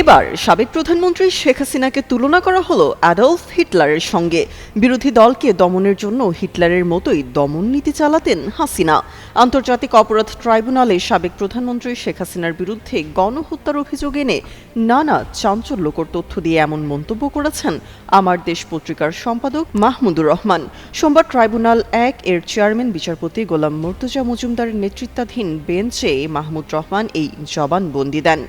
এবার সাবেক প্রধানমন্ত্রী শেখ হাসিনাকে তুলনা করা হলো অ্যাডলফ হিটলারের সঙ্গে। বিরোধী দলকে দমনের জন্য হিটলারের মতোই দমন নীতি চালাতেন হাসিনা। আন্তর্জাতিক অপরাধ ট্রাইব্যুনালে সাবেক প্রধানমন্ত্রী শেখ হাসিনার বিরুদ্ধে গণহত্যার অভিযোগ এনে নানা চাঞ্চল্যকর তথ্য দিয়ে এমন মন্তব্য করেছেন আমার দেশ পত্রিকার সম্পাদক মাহমুদুর রহমান। সোমবার ট্রাইব্যুনাল এক এর চেয়ারম্যান, বিচারপতি গোলাম মুর্তজা মজুমদারের নেতৃত্বাধীন বেঞ্চে মাহমুদ রহমান এই জবানবন্দি দেন।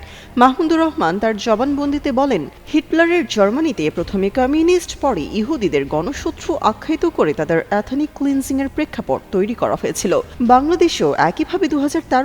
মাহমুদুর রহমান তার জবানবন্দিতে বলেন, হিটলারের জার্মানিতে প্রথমে কমিউনিস্ট, পরে ইহুদিদের গণশত্রু আখ্যায়িত করে তাদের অ্যাথনিক ক্লিনজিং এর প্রেক্ষাপট তৈরি করা হয়েছিল। বাংলাদেশেও একইভাবে দু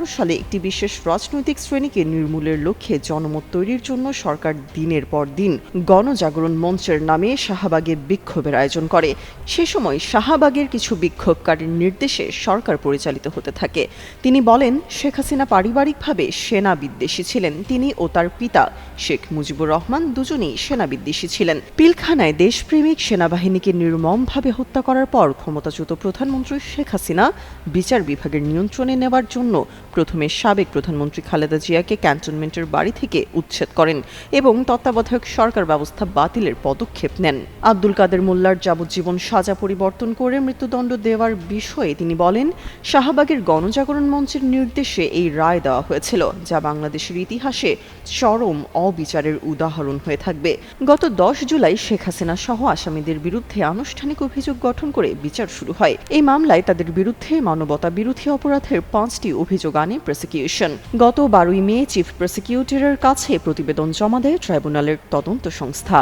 সালে একটি বিশেষ রাজনৈতিক শ্রেণীকে নির্মূলের লক্ষ্যে জনমত তৈরির জন্য সরকার দিনের পর দিন গণজাগরণ মঞ্চের নামে শাহবাগে বিক্ষোভের আয়োজন করে। সে সময় শাহবাগের কিছু বিক্ষোভকারীর নির্দেশে সরকার পরিচালিত হতে থাকে। তিনি বলেন, শেখ হাসিনা পারিবারিকভাবে সেনা বিদ্বেষী ছিলেন। তিনি ও তার পিতা শেখ মুজিবুর রহমান দুজনেই সেনা বিদ্বেষী ছিলেন। পিলখানায় দেশপ্রেমিক সেনাবাহিনীকে নির্মমভাবে হত্যা করার পর ক্ষমতাচ্যুত প্রধানমন্ত্রী শেখ হাসিনা বিচার বিভাগের নিয়ন্ত্রণে নেওয়ার জন্য প্রথমে সাবেক প্রধানমন্ত্রী খালেদা জিয়াকে ক্যান্টনমেন্টের বাড়ি থেকে উচ্ছেদ করেন এবং তত্ত্বাবধায়ক সরকার ব্যবস্থা বাতিলের পদক্ষেপ নেন। আব্দুল কাদের মোল্লার যাবজ্জীবন সাজা পরিবর্তন করে মৃত্যুদণ্ড দেওয়ার বিষয়ে তিনি বলেন, শাহবাগের গণজাগরণ মঞ্চের নির্দেশে এই রায় দেওয়া হয়েছিল, যা বাংলাদেশের ইতিহাসে চরম অবিচারের উদাহরণ হয়ে থাকবে। গত দশ জুলাই শেখ হাসিনা সহ আসামিদের বিরুদ্ধে আনুষ্ঠানিক অভিযোগ গঠন করে বিচার শুরু হয়। এই মামলায় তাদের বিরুদ্ধে মানবতা বিরোধী অপরাধের পাঁচটি অভিযোগ আনে প্রসিকিউশন গত বারোই মে চিফ প্রসিকিউটরের কাছে প্রতিবেদন জমা দেয় ট্রাইব্যুনালের তদন্ত সংস্থা।